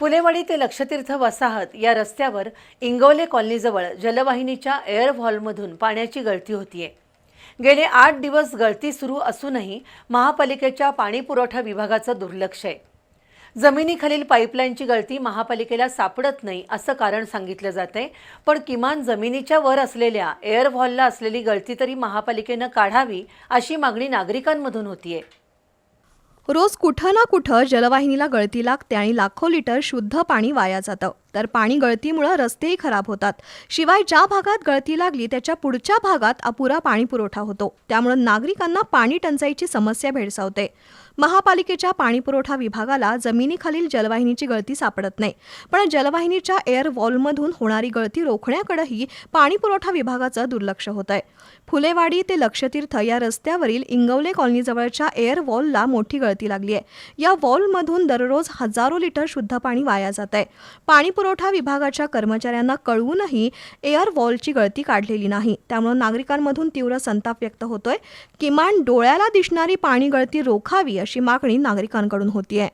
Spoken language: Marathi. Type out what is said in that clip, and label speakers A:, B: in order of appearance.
A: फुलेवाडी ते लक्षतीर्थ वसाहत या रस्त्यावर इंगवले कॉलनीजवळ जलवाहिनीच्या एअर व्हॉल्वमधून पाण्याची गळती होतीये. गेले आठ दिवस गळती सुरू असूनही महापालिकेच्या पाणीपुरवठा विभागाचं दुर्लक्ष आहे. जमिनीखालील पाईपलाईनची गळती महापालिकेला सापडत नाही असं कारण सांगितलं जातंय पण किमान जमिनीच्या वर असलेल्या एअर व्हॉलला असलेली गळती तरी महापालिकेनं काढावी अशी मागणी नागरिकांमधून होतीये.
B: रोज कुठं ना कुठं जलवाहिनीला गळती लागते आणि लाखो लिटर शुद्ध पाणी वाया जातं. तर पाणी गळतीमुळं रस्तेही खराब होतात. शिवाय ज्या भागात गळती लागली त्याच्या पुढच्या भागात अपुरा पाणी पुरवठा होतो. त्यामुळं नागरिकांना पाणी टंचाईची समस्या भेडसावते. महापालिकेच्या पाणीपुरवठा विभागाला जमिनीखालील जलवाहिनीची गळती सापडत नाही. पण जलवाहिनीच्या एअर वॉलमधून होणारी गळती रोखण्याकडेही पाणीपुरवठा विभागाचं दुर्लक्ष होत आहे फुलेवाडी ते लक्षतीर्थ या रस्त्यावरील इंगवले कॉलनीजवळच्या एअर वॉलला मोठी गळती लागली आहे या वॉलमधून दररोज हजारो लिटर शुद्ध पाणी वाया जात आहे पाणीपुरवठा विभागाच्या कर्मचाऱ्यांना कळवूनही एअर वॉलची गळती काढलेली नाही. त्यामुळे नागरिकांमधून तीव्र संताप व्यक्त होतोय. किमान डोळ्याला दिसणारी पाणी गळती रोखावी अशी मागणी नागरिकांकडून होतीये.